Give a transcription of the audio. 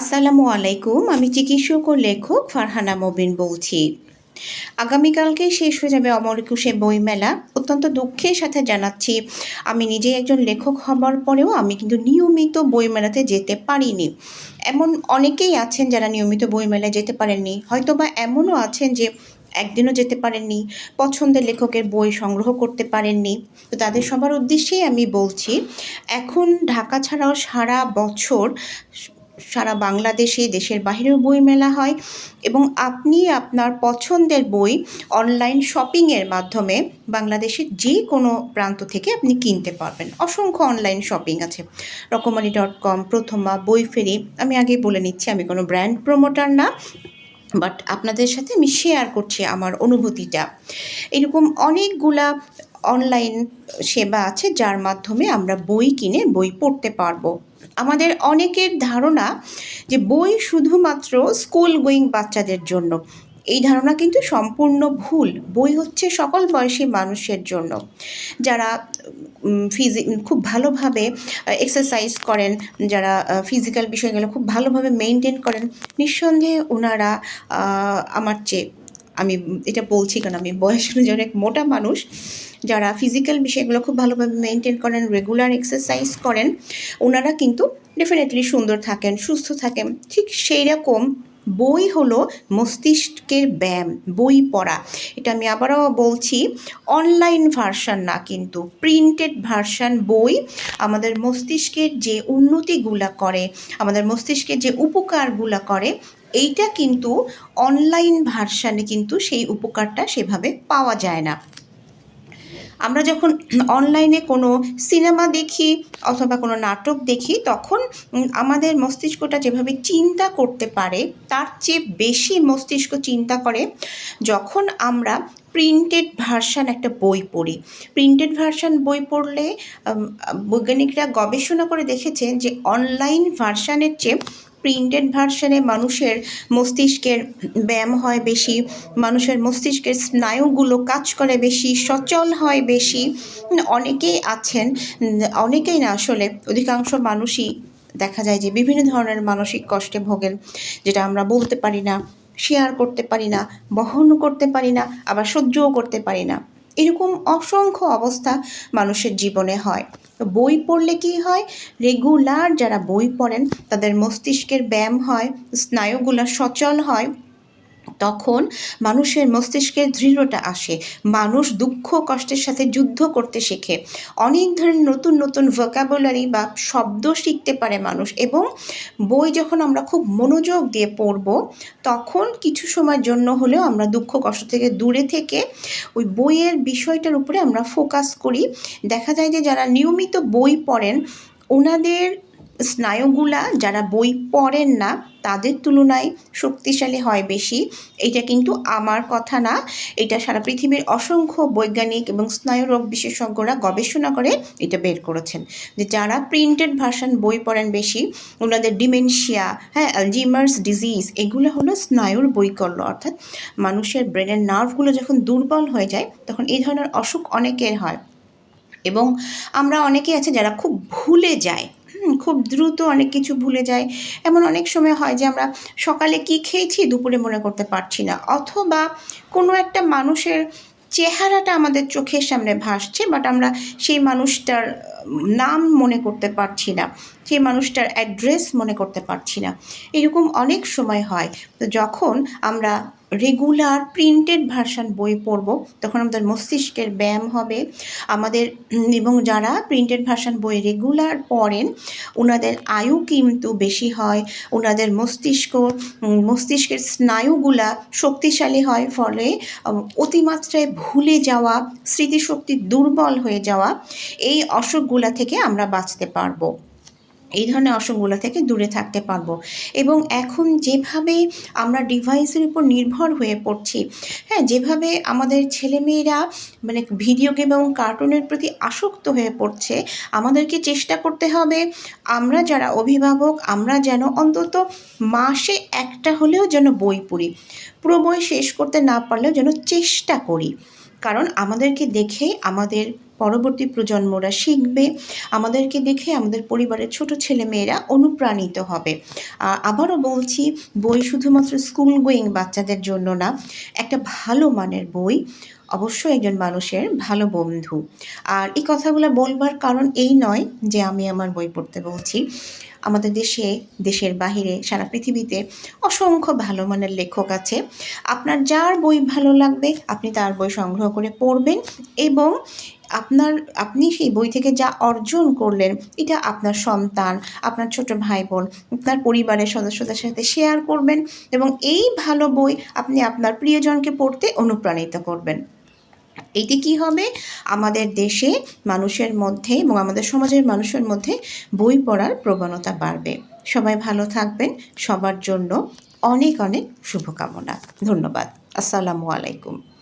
আসসালামু আলাইকুম, আমি চিকিৎসক ও লেখক ফারহানা মবিন বলছি আগামীকালকে শেষ হয়ে যাবে অমর একুশে বইমেলা। অত্যন্ত দুঃখের সাথে জানাচ্ছি, আমি নিজে একজন লেখক হবার পরেও আমি কিন্তু নিয়মিত বইমেলাতে যেতে পারিনি। এমন অনেকেই আছেন যারা নিয়মিত বইমেলায় যেতে পারেননি। হয়তো বা এমনও আছেন যে একদিনও যেতে পারেননি, পছন্দের লেখকের বই সংগ্রহ করতে পারেননি। তো তাদের সবার উদ্দেশ্যেই আমি বলছি, এখন ঢাকা ছাড়াও সারা বছর সারা বাংলাদেশে দেশের বাইরেও বই মেলা হয় এবং আপনি আপনার পছন্দের বই অনলাইন শপিংয়ের মাধ্যমে বাংলাদেশের যে কোনো প্রান্ত থেকে আপনি কিনতে পারবেন। অসংখ্য অনলাইন শপিং আছে। রকমারি ডট কম প্রথমা, বই ফেরি, আমি আগে বলে নিচ্ছি, আমি কোনো ব্র্যান্ড প্রমোটার না বাট আপনাদের সাথে আমি শেয়ার করছি আমার অনুভূতিটা। এরকম অনেকগুলা অনলাইন সেবা আছে, যার মাধ্যমে আমরা বই কিনে বই পড়তে পারব। আমাদের অনেকের ধারণা যে বই শুধুমাত্র স্কুল গোয়িং বাচ্চাদের জন্য। এই ধারণা কিন্তু সম্পূর্ণ ভুল। বই হচ্ছে সকল বয়সী মানুষের জন্য। যারা ফিজি খুব ভালোভাবে এক্সারসাইজ করেন, যারা ফিজিক্যাল বিষয়গুলো খুব ভালোভাবে মেনটেন করেন, নিঃসন্দেহে ওনারা আমার চেয়ে, আমি এটা বলছি কারণ আমি বয়স অনুযায়ী অনেক মোটা মানুষ। যারা ফিজিক্যাল বিষয়গুলো খুব ভালোভাবে মেনটেন করেন রেগুলার এক্সারসাইজ করেন, ওনারা কিন্তু ডেফিনেটলি সুন্দর থাকেন, সুস্থ থাকেন। ঠিক সেই রকম বই হলো মস্তিষ্কের ব্যায়াম, বই পড়া। এটা আমি আবারও বলছি অনলাইন ভার্সান না কিন্তু প্রিন্টেড ভার্সান বই আমাদের মস্তিষ্কের যে উন্নতিগুলা করে, আমাদের মস্তিষ্কের যে উপকারগুলা করে, এইটা কিন্তু অনলাইন ভার্সানে কিন্তু সেই উপকারটা সেভাবে পাওয়া যায় না। আমরা যখন অনলাইনে কোনো সিনেমা দেখি অথবা কোনো নাটক দেখি, তখন আমাদের মস্তিষ্কটা যেভাবে চিন্তা করতে পারে, তার চেয়ে বেশি মস্তিষ্ক চিন্তা করে যখন আমরা প্রিন্টেড ভার্সান একটা বই পড়ি। প্রিন্টেড ভার্সান বই পড়লে বৈজ্ঞানিকরা গবেষণা করে দেখেছেন যে অনলাইন ভার্সানের চেয়ে প্রিন্টেড ভার্সানে মানুষের মস্তিষ্কের ব্যায়াম হয় বেশি, মানুষের মস্তিষ্কের স্নায়ুগুলো কাজ করে বেশি, সচল হয় বেশি। অনেকেই আছেন, অনেকেই না আসলে, অধিকাংশ মানুষই দেখা যায় যে বিভিন্ন ধরনের মানসিক কষ্টে ভোগেন, যেটা আমরা বলতে পারি না শেয়ার করতে পারি না, বহন করতে পারি না, আবার সহ্যও করতে পারি না। এরকম অসংখ্য অবস্থা মানুষের জীবনে হয়। বই পড়লে কি হয়? রেগুলার যারা বই পড়েন, তাদের মস্তিষ্কের ব্যায়াম হয়, স্নায়ুগুলো সচল হয় তখন মানুষের মস্তিষ্কের দৃঢ়তা আসে। মানুষ দুঃখ, কষ্টের সাথে যুদ্ধ করতে শেখে। অনেক ধরনের নতুন নতুন ভোকাবুলারি বা শব্দ শিখতে পারে মানুষ এবং বই যখন আমরা খুব মনোযোগ দিয়ে পড়ব, তখন কিছু সময়ের জন্য হলেও আমরা দুঃখ, কষ্ট থেকে দূরে থেকে ওই বইয়ের বিষয়টার উপরে আমরা ফোকাস করি। দেখা যায় যে যারা নিয়মিত বই পড়েন, ওনাদের স্নায়ুগুলা যারা বই পড়েন না, তাদের তুলনায় শক্তিশালী হয় বেশি। এটা কিন্তু আমার কথা না। এটা সারা পৃথিবীর অসংখ্য বৈজ্ঞানিক এবং স্নায়ুরোগ বিশেষজ্ঞরা গবেষণা করে এটা বের করেছেন। যে যারা প্রিন্টেড ভার্সন বই পড়েন বেশি, ওনাদের ডিমেনশিয়া হ্যাঁ অ্যালজিমার্স ডিজিজ এগুলো হলো স্নায়ুর বৈকল্য। অর্থাৎ মানুষের ব্রেনের নার্ভগুলো যখন দুর্বল হয়ে যায়, তখন এই ধরনের অসুখ অনেকের হয়। এবং আমরা অনেকেই আছে যারা খুব ভুলে যায়। খুব দ্রুত অনেক কিছু ভুলে যায় এমন অনেক সময় হয় যে আমরা সকালে কি খেয়েছি দুপুরে মনে করতে পারছি না। অথবা কোনো একটা মানুষের চেহারাটা আমাদের চোখের সামনে ভাসছে বাট আমরা সেই মানুষটার নাম মনে করতে পারছি না। সেই মানুষটার অ্যাড্রেস মনে করতে পারছি না। এরকম অনেক সময় হয়। তো যখন আমরা রেগুলার প্রিন্টেড ভার্সান বই পড়ব, তখন আমাদের মস্তিষ্কের ব্যায়াম হবে। আমাদের এবং যারা প্রিন্টেড ভার্সান বই রেগুলার পড়েন ওনাদের আয়ু কিন্তু বেশি হয়। ওনাদের মস্তিষ্ক মস্তিষ্কের স্নায়ুগুলা শক্তিশালী হয়, ফলে অতিমাত্রায় ভুলে যাওয়া, স্মৃতিশক্তি দুর্বল হয়ে যাওয়া, এই অসুখগুলা থেকে আমরা বাঁচতে পারব। এই ধরনের অসুখগুলো থেকে দূরে থাকতে পারব। এবং এখন যেভাবে আমরা ডিভাইসের উপর নির্ভর হয়ে পড়ছি হ্যাঁ যেভাবে আমাদের ছেলেমেয়েরা মানে ভিডিও গেম এবং কার্টুনের প্রতি আসক্ত হয়ে পড়ছে, আমাদেরকে চেষ্টা করতে হবে আমরা যারা অভিভাবক, আমরা যেন অন্তত মাসে একটা হলেও যেন বই পড়ি। পুরো বই শেষ করতে না পারলেও যেন চেষ্টা করি। কারণ আমাদেরকে দেখে আমাদের পরবর্তী প্রজন্মরা শিখবে, আমাদেরকে দেখে আমাদের পরিবারের ছোট ছেলে মেয়েরা অনুপ্রাণিত হবে। আবারও বলছি, বই শুধুমাত্র স্কুল গোয়িং বাচ্চাদের জন্য না, একটা ভালো মানের বই, অবশ্যই একজন মানুষের ভালো বন্ধু। আর এই কথাগুলো বলবার কারণ এই নয় যে আমি আমার বই পড়তে বলছি। আমাদের দেশে, দেশের বাহিরে, সারা পৃথিবীতে অসংখ্য ভালো মানের লেখক আছে। আপনার যার বই ভালো লাগবে, আপনি তার বই সংগ্রহ করে পড়বেন এবং আপনার, আপনি সেই বই থেকে যা অর্জন করলেন, এটা আপনার সন্তান, আপনার ছোট ভাই বোন আপনার পরিবারের সদস্যদের সাথে শেয়ার করবেন এবং এই ভালো বই আপনি আপনার প্রিয়জনকে পড়তে অনুপ্রাণিত করবেন। এতে কি হবে? আমাদের দেশে মানুষের মধ্যে এবং আমাদের সমাজের মানুষের মধ্যে বই পড়ার প্রবণতা বাড়বে। সবাই ভালো থাকবেন, সবার জন্য অনেক অনেক শুভকামনা। ধন্যবাদ। আসসালামু আলাইকুম।